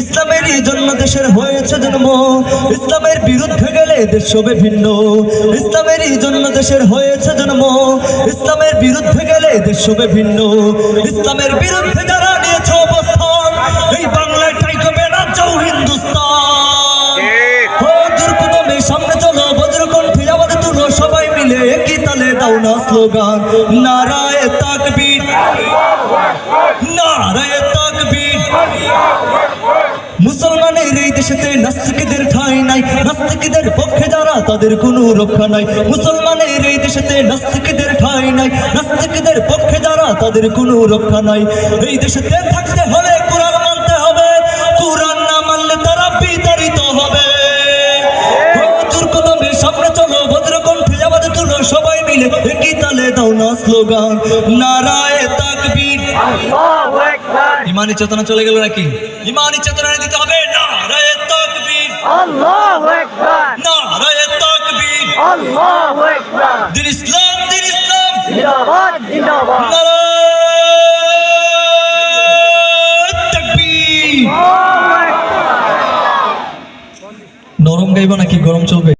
ইসলামের জন্য দেশের হয়েছে জন্ম। ইসলামের বিরুদ্ধে গেলে দেশ হবে ভিন্ন ইসলামের জন্য দেশের হয়েছে জন্ম। ইসলামের বিরুদ্ধে গেলে দেশ হবে ভিন্ন ইসলামের বিরুদ্ধে যারা নিয়েছে অবস্থান এই বাংলায় ঠাই কবে না যাও হিন্দুস্তান সামনে চলো বজ্রকণ্ঠে আওয়াজ তুলো সবাই মিলে একই তালে দাও না স্লোগান। নারায় তাকবীর। নারায় মুসলমানের এই দেশেতে নাস্তিকদের ঠাঁই নাই নাস্তিকদের পক্ষে যারা তাদের কোনো রক্ষা নাই। মুসলমানের এই দেশেতে নাস্তিকদের ঠাঁই নাই নাস্তিকদের পক্ষে যারা তাদের কোনো রক্ষা নাই। এই দেশেতে থাকতে হলে কোরআন মানতে হবে কোরআন না মানলে তারা বিতাড়িত হবে। সামনে চলো ভদ্রকণ্ঠে আওয়াজ তুলো সবাই মিলে একই তালে দাও না স্লোগান। নারায় তাকবীর। ইমানি চেতনা চলে গেল নাকি? ইমানি চেতনা দিতে হবে। তাকবীর। তাকবীর। দিন ইসলাম দিন ইসলাম। নারায় তাকবীর। নরম গাইব নাকি? গরম চলবে?